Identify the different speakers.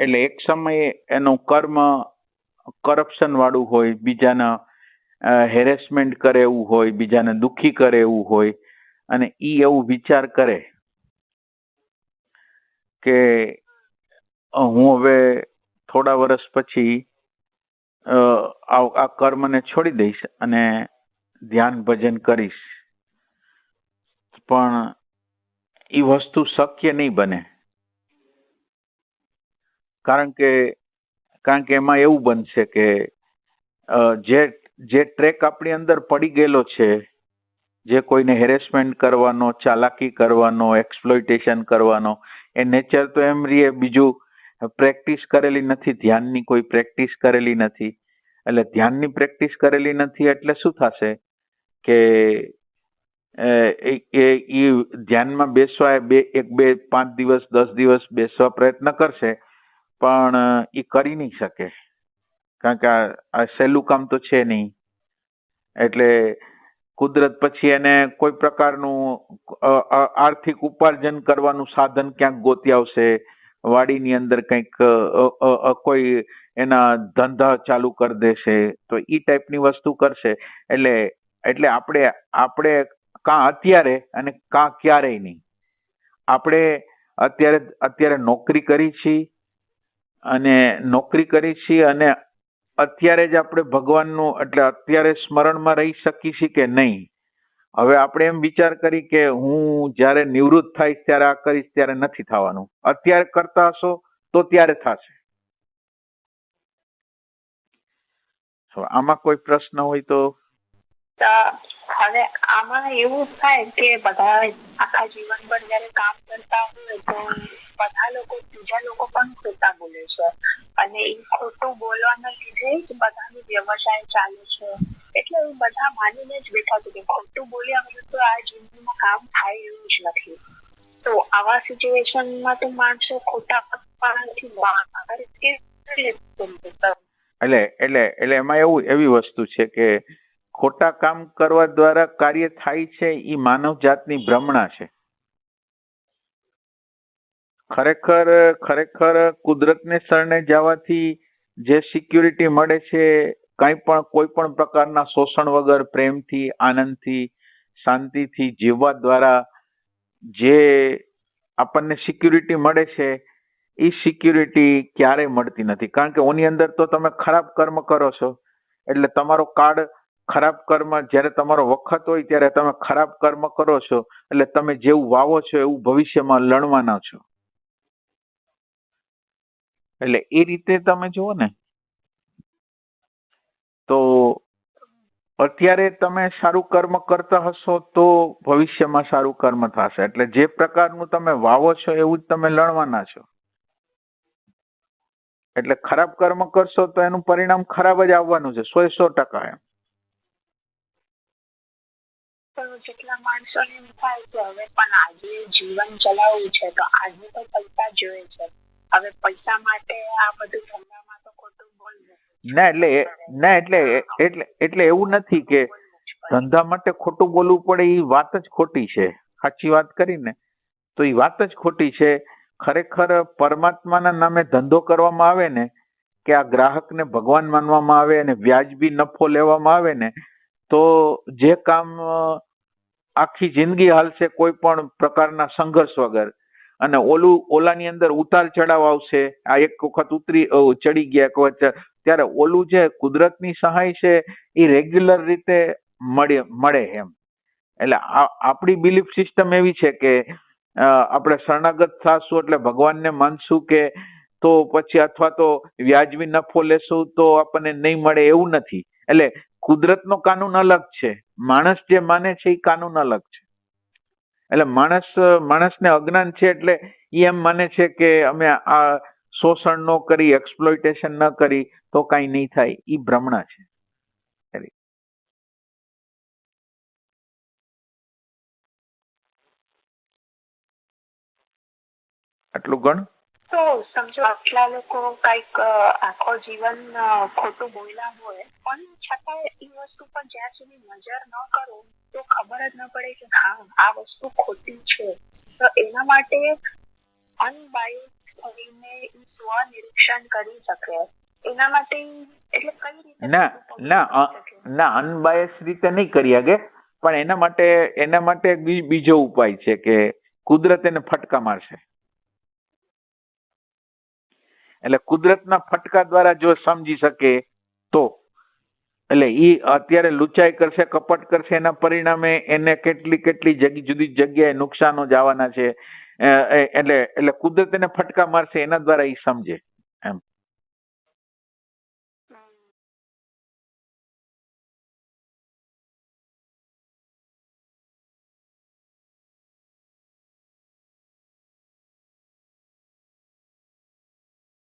Speaker 1: એટલે એક સમયે એનું કર્મ કરપ્શન વાળું હોય, બીજાના હેરેસમેન્ટ કરે એવું હોય, બીજાને દુઃખી કરે એવું હોય, અને ઈ એવું વિચાર કરે કે હું હવે થોડા વર્ષ પછી આ કર્મને છોડી દઈશ અને ધ્યાન ભજન કરીશ. પણ ઈ વસ્તુ શક્ય નહીં બને. કારણ કે કારણ કે એમાં એવું બનશે કે જે જે ટ્રેક આપણી અંદર પડી ગયેલો છે, જે કોઈને હેરેસમેન્ટ કરવાનો, ચાલાકી કરવાનો એક્સપ્લોઇટેશન કરવાનો, એ નેચર તો એમ રીએ બીજું પ્રેક્ટિસ કરેલી નથી, ધ્યાનની કોઈ પ્રેક્ટિસ કરેલી નથી. એટલે ધ્યાનની પ્રેક્ટિસ કરેલી નથી એટલે શું થશે કે એ- ધ્યાનમાં બેસવા એ બે, એક બે, પાંચ દિવસ, દસ દિવસ બેસવા પ્રયત્ન કરશે પણ એ કરી નહીં શકે. કારણ કે આ સહેલું કામ તો છે નહીં. એટલે કુદરત પછી એને કોઈ પ્રકારનું આર્થિક ઉપાર્જન કરવાનું સાધન ક્યાંક ગોતી આવશે? વાડીની અંદર કંઈક કોઈ એના ધંધા ચાલુ કરી દેશે? તો એ ટાઈપની વસ્તુ કરશે. એટલે એટલે આપણે આપણે કાં અત્યારે અને કાં ક્યારેય નહીં. આપણે અત્યારે અત્યારે નોકરી કરી છીએ. અને નોકરી કરી છીએ અને અત્યારે જ આપણે ભગવાનનું, એટલે અત્યારે સ્મરણમાં રહી શકીએ છીએ કે નહીં? હવે આપણે એમ વિચાર કરી કે હું જ્યારે નિવૃત્ત થઈશ, ત્યારે આ કરીશ, ત્યારે નથી થવાનું. અત્યારે કરતા હશો તો ત્યારે થશે. આમાં કોઈ પ્રશ્ન હોય તો?
Speaker 2: આમાં એવું થાય કે બધા આખા જીવનભર જયારે કામ કરતા હોય તો બધા લોકો બીજા લોકો પણ ખોટા બોલે છે. અને એ ખોટું બોલવાના લીધે જ બધાનો વ્યવસાય ચાલે છે. એટલે હું બધા માનીને જ બેઠા છે કે ખોટું બોલ્યા વગર તો આ જિંદગીમાં કામ થાય એવું જ નથી. તો આવા સિચ્યુએશનમાં તો માણસો ખોટા પગપાળાથી બહાર
Speaker 1: એટલે એટલે એટલે એમાં એવું, એવી વસ્તુ છે કે ખોટા કામ કરવા દ્વારા કાર્ય થાય છે એ માનવ જાતની ભ્રમણા છે. ખરેખર ખરેખર કુદરતને શરણે જવાથી જે સિક્યુરિટી મળે છે, કંઈ પણ, કોઈ પણ પ્રકારના શોષણ વગર પ્રેમથી, આનંદથી, શાંતિથી જીવવા દ્વારા જે આપણને સિક્યુરિટી મળે છે, એ સિક્યુરિટી ક્યારેય મળતી નથી. કારણ કે ઓની અંદર તો તમે ખરાબ કર્મ કરો છો. એટલે તમારો કાર્ડ ખરાબ કર્મ, જ્યારે તમારો વખત હોય ત્યારે તમે ખરાબ કર્મ કરો છો. એટલે તમે જેવું વાવો છો, એવું ભવિષ્યમાં લણવાના છો. એટલે એ રીતે તમે જુઓ ને, તો અત્યારે તમે સારું કર્મ કરતા હશો તો ભવિષ્યમાં સારું કર્મ થશે. એટલે જે પ્રકારનું તમે વાવો છો એવું જ તમે લણવાના છો. એટલે ખરાબ કર્મ કરશો તો એનું પરિણામ ખરાબ જ આવવાનું છે સો સો ટકા એમ.
Speaker 2: જેટલા માણસોને એમ થાય કે હવે પણ આજે જીવન ચલાવવું છે, તો આજે તો પૈસા જોઈએ છે. હવે પૈસા માટે આ બધું ધંધામાં તો ખોટું બોલવું
Speaker 1: ના, એટલે ના, એટલે એટલે એટલે એવું નથી કે ધંધા માટે ખોટું બોલવું પડે એ વાત જ ખોટી છે. સાચી વાત કરીને. તો એ વાત જ ખોટી છે. ખરેખર પરમાત્માના નામે ધંધો કરવામાં આવે ને, કે આ ગ્રાહકને ભગવાન માનવામાં આવે અને વ્યાજબી નફો લેવામાં આવે ને, તો જે કામ આખી જિંદગી હાલશે કોઈ પણ પ્રકારના સંઘર્ષ વગર અને ઓલું, ઓલાની અંદર ઉતાર ચડાવ આવશે. આ એક વખત ઉતરી ચડી ગયા વખત. ત્યારે ઓલું જે કુદરતની સહાય છે એ રેગ્યુલર રીતે મળે મળે એમ. એટલે આપણી બિલીફ સિસ્ટમ એવી છે કે આપણે શરણાગત થશું એટલે ભગવાનને માનશું કે, તો પછી અથવા તો વ્યાજબી નફો લેશું તો આપણને નહીં મળે એવું નથી. એટલે કુદરતનો કાનૂન અલગ છે. માણસ જે માને છે એ કાનૂન અલગ છે. એટલે માણસ, માણસને અજ્ઞાન છે એટલે એ એમ માને છે કે અમે આ શોષણ ન કરી એક્સપ્લોઇટેશન ન કરી, તો કાંઈ નહીં થાય. એ ભ્રમણા છે. આટલું ગણ?
Speaker 2: તો સમજો, આટલા લોકો કંઈક આખો જીવન ખોટું બોલ્યા હોય, પણ છતાંય એ વસ્તુ પર જ્યાં સુધી નજર ન કરો તો ખબર જ ન પડે કે હા આ વસ્તુ ખોટી છે. તો એના માટે અનબાયસ થઈને સ્વ નિરીક્ષણ કરી શકે. એના માટે એટલે કઈ રીતે
Speaker 1: ના ના અનબાયસ રીતે નહીં કરી શકે પણ એના માટે એના માટે બીજો ઉપાય છે કે કુદરત એને ફટકા મારશે. એટલે કુદરતના ફટકા દ્વારા જો સમજી શકે તો. એટલે ઈ અત્યારે લુચાઈ કરશે, કપટ કરશે, એના પરિણામે એને કેટલી કેટલી જગી, જુદી જગ્યાએ નુકસાનો જવાના છે. એટલે એટલે કુદરત એને ફટકા મારશે એના દ્વારા ઈ સમજે, એમ.